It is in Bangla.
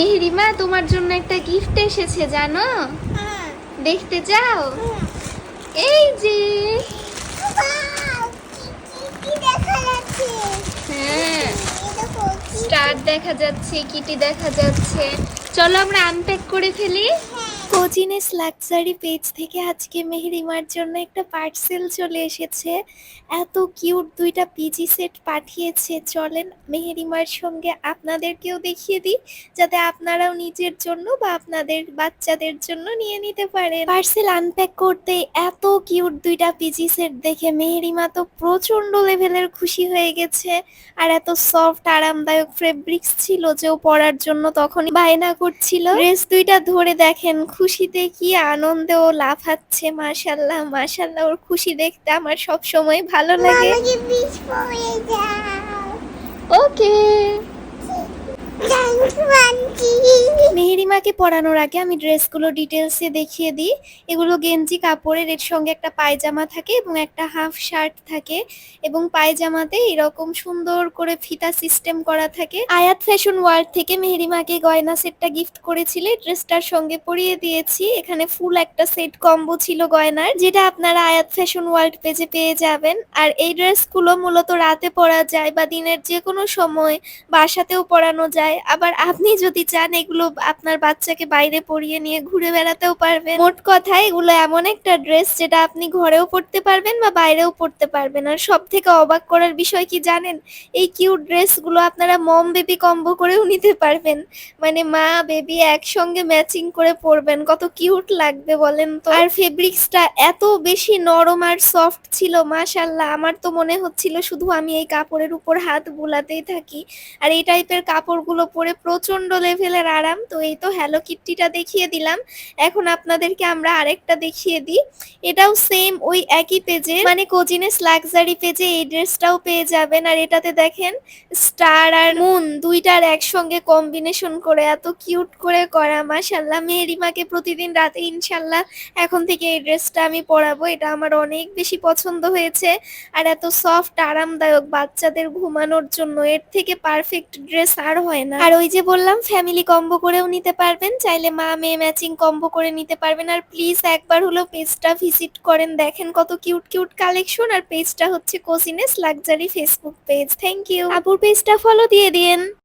মেহেরিমা তোমার জন্য একটা গিফট এসেছে জানো? হ্যাঁ। দেখতে চাও? এই যে? হ্যাঁ। এই কি- স্টার দেখা যাচ্ছে কিটি দেখা যাচ্ছে। চলো আমরা আনপ্যাক করে ফেলি। কোজিনেস লাক্সারি পেজ থেকে আজকে মেহেরিমার জন্য একটা পার্সেল চলে এসেছে। এত কিউট দুইটা পিজি সেট পাঠিয়েছে। চলেন মেহেরিমার সঙ্গে আপনাদেরকেও দেখিয়ে দিই, যাতে আপনারাও নিজের জন্য বা আপনাদের বাচ্চাদের জন্য নিয়ে নিতে পারেন। পার্সেল আনপ্যাক করতে এত কিউট দুইটা পিজি সেট দেখে মেহেরিমা তো প্রচণ্ড লেভেলের খুশি হয়ে গেছে। আর এত সফট আরামদায়ক ফেব্রিক্স ছিল যে পরার জন্য তখনই বায়না করছিল। ড্রেস দুইটা ধরে দেখেন খুশিতে কি আনন্দে ও লাফাচ্ছে মাশাল্লাহ মাশাল্লাহ ওর খুশি দেখতে আমার সব সময় ভালো লাগে। ওকে থ্যাংক আন্টি মেহেরিমাকে পরানোর আগে আমি ড্রেসগুলো ডিটেলসে দেখিয়ে দিই। এগুলো গেঞ্জি কাপড়ের, এর সঙ্গে একটা পায়জামা থাকে এবং একটা হাফ শার্ট থাকে এবং পায়জামাতে এরকম সুন্দর করে ফিতা সিস্টেম করা থাকে। আয়াত ফ্যাশন ওয়ার্ল্ড থেকে মেহেরিমাকে গয়না সেটটা গিফট করেছিলে। ড্রেসটার সঙ্গে পরিয়ে দিয়েছি। এখানে ফুল একটা সেট কম্বো ছিল গয়নার, যেটা আপনারা আয়াত ফ্যাশন ওয়ার্ল্ড পেজে পেয়ে যাবেন। আর এই ড্রেসগুলো মূলত রাতে পরা যায় বা দিনের যে কোনো সময় বাসাতেও পরানো যায়। আবার আপনি যদি চান এগুলো আপনার বাচ্চাকে বাইরে পরিয়ে নিয়ে ঘুরে বেড়াতেও পারবেন। মোট কথা এগুলো এমন একটা ড্রেস যেটা আপনি ঘরেও পরতে পারবেন বা বাইরেও পরতে পারবেন। আর সব থেকে অবাক করার বিষয় কি জানেন? এই কিউট ড্রেসগুলো আপনারা মম বেবি কম্বো করেও নিতে পারবেন। মানে মা বেবি একসঙ্গে ম্যাচিং করে পরবেন। কত কিউট লাগবে বলেন তো? আর ফেব্রিক্সটা এত বেশি নরম আর সফট ছিল মাশাল্লাহ আমার তো মনে হচ্ছিল শুধু আমি এই কাপড়ের উপর হাত বুলাতেই থাকি। আর এই টাইপের কাপড়গুলো পরে প্রচণ্ড লেভেলের আরাম, তো এই তো হ্যালো কিট্টিটা দেখিয়ে দিলাম। এখন আপনাদেরকে আমরা আরেকটা দেখিয়ে দিই। এটাও সেম ওই একই পেজে মানে কোজিনেস লাক্সারি পেজে এই ড্রেসটাও পেয়ে যাবেন। আর এটাতে দেখেন স্টার আর মুন দুইটার একসঙ্গে কম্বিনেশন করে এত কিউট করে করা মাশাল্লাহ মেহেরিমাকে প্রতিদিন রাতে ইনশাল্লাহ এখন থেকে এই ড্রেসটা আমি পরাবো। এটা আমার অনেক বেশি পছন্দ হয়েছে। আর এত সফট আরামদায়ক বাচ্চাদের ঘুমানোর জন্য। এর থেকে পারফেক্ট ড্রেস আর হয় না। আর ওই যে বললাম ফ্যামিলি কম্বো করেও নিতে পারবেন, চাইলে মা মেয়ে ম্যাচিং কম্বো করে নিতে পারবেন। আর প্লিজ একবার হলো পেজটা ভিজিট করেন, দেখেন কত কিউট কিউট কালেকশন আর পেজটা হচ্ছে কোসিনেস luxury Facebook page thank you আপুর পেজটা ফলো দিয়ে দিন